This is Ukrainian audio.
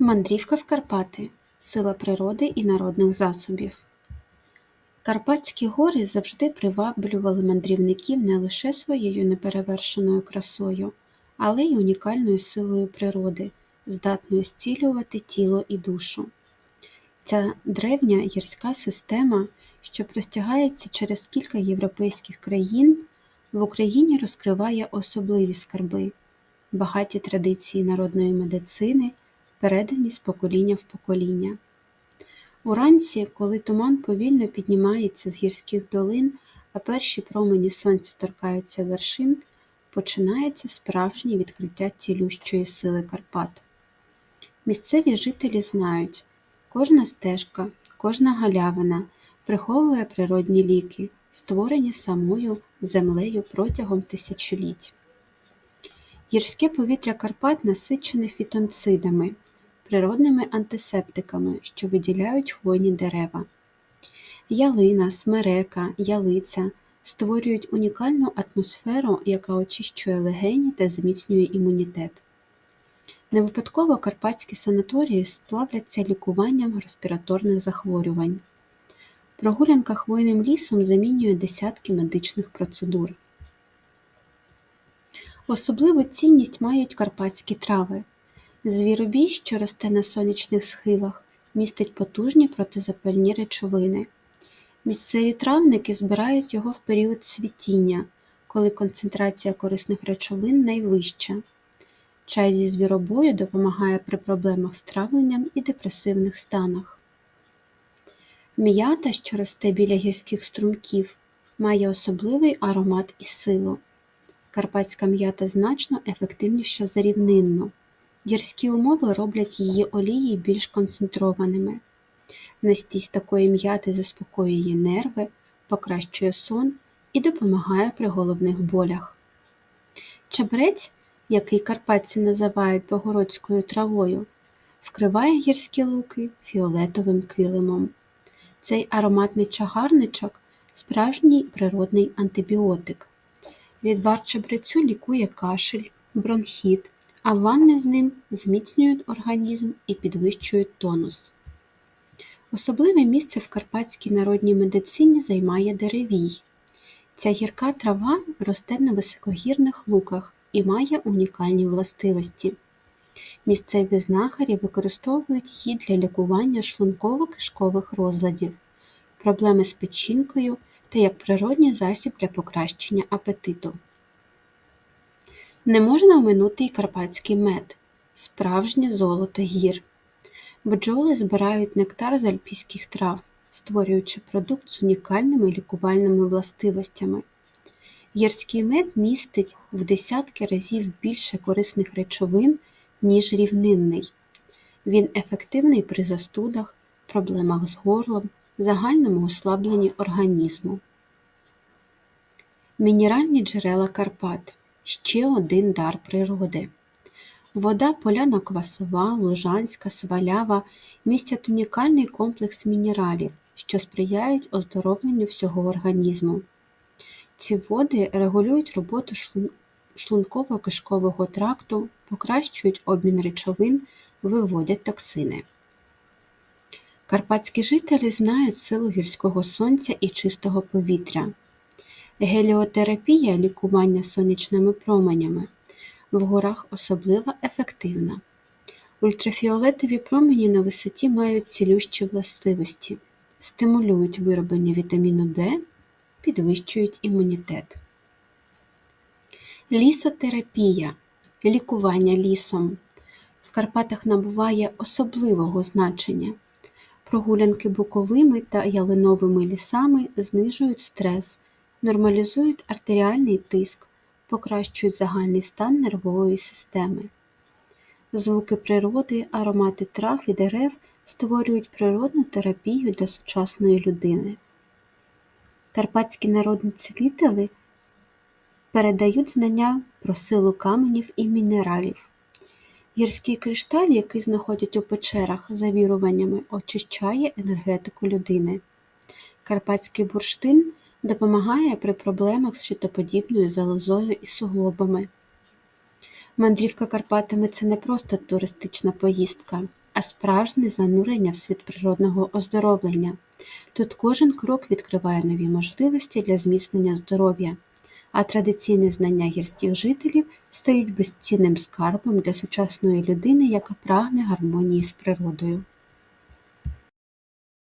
Мандрівка в Карпати сила природи і народних засобів. Карпатські гори завжди приваблювали мандрівників не лише своєю неперевершеною красою, але й унікальною силою природи, здатною зцілювати тіло і душу. Ця древня гірська система, що простягається через кілька європейських країн, в Україні розкриває особливі скарби, багаті традиції народної медицини передані з покоління в покоління. Уранці, коли туман повільно піднімається з гірських долин, а перші промені сонця торкаються вершин, починається справжнє відкриття цілющої сили Карпат. Місцеві жителі знають, кожна стежка, кожна галявина приховує природні ліки, створені самою землею протягом тисячоліть. Гірське повітря Карпат насичене фітонцидами, природними антисептиками, що виділяють хвойні дерева. Ялина, смерека, ялиця створюють унікальну атмосферу, яка очищує легені та зміцнює імунітет. Не випадково карпатські санаторії славляться лікуванням респіраторних захворювань. Прогулянка хвойним лісом замінює десятки медичних процедур. Особливу цінність мають карпатські трави. Звіробій, що росте на сонячних схилах, містить потужні протизапальні речовини. Місцеві травники збирають його в період цвітіння, коли концентрація корисних речовин найвища. Чай зі звіробою допомагає при проблемах з травленням і депресивних станах. М'ята, що росте біля гірських струмків, має особливий аромат і силу. Карпатська м'ята значно ефективніша за рівнинну. Гірські умови роблять її олії більш концентрованими. Настій з такої м'яти заспокоює нерви, покращує сон і допомагає при головних болях. Чебрець, який карпатці називають богородською травою, вкриває гірські луки фіолетовим килимом. Цей ароматний чагарничок справжній природний антибіотик. Відвар чебрецю лікує кашель, бронхіт а ванни з ним зміцнюють організм і підвищують тонус. Особливе місце в карпатській народній медицині займає деревій. Ця гірка трава росте на високогірних луках і має унікальні властивості. Місцеві знахарі використовують її для лікування шлунково-кишкових розладів, проблеми з печінкою та як природній засіб для покращення апетиту. Не можна оминути й карпатський мед, справжнє золото гір. Бджоли збирають нектар з альпійських трав, створюючи продукт з унікальними лікувальними властивостями. Гірський мед містить в десятки разів більше корисних речовин, ніж рівнинний. Він ефективний при застудах, проблемах з горлом, загальному ослабленні організму. Мінеральні джерела Карпат ще один дар природи. Вода поляно-квасова, лужанська, свалява містять унікальний комплекс мінералів, що сприяють оздоровленню всього організму. Ці води регулюють роботу шлунково-кишкового тракту, покращують обмін речовин, виводять токсини. Карпатські жителі знають силу гірського сонця і чистого повітря. Геліотерапія лікування сонячними променями в горах особливо ефективна. Ультрафіолетові промені на висоті мають цілющі властивості, стимулюють вироблення вітаміну Д, підвищують імунітет. Лісотерапія лікування лісом в Карпатах набуває особливого значення. Прогулянки буковими та ялиновими лісами знижують стрес нормалізують артеріальний тиск, покращують загальний стан нервової системи. Звуки природи, аромати трав і дерев створюють природну терапію для сучасної людини. Карпатські народні цілителі передають знання про силу каменів і мінералів. Гірський кришталь, який знаходять у печерах за віруваннями, очищає енергетику людини. Карпатський бурштин допомагає при проблемах з щитоподібною залозою і суглобами. Мандрівка Карпатами це не просто туристична поїздка, а справжнє занурення в світ природного оздоровлення. Тут кожен крок відкриває нові можливості для зміцнення здоров'я, а традиційні знання гірських жителів стають безцінним скарбом для сучасної людини, яка прагне гармонії з природою.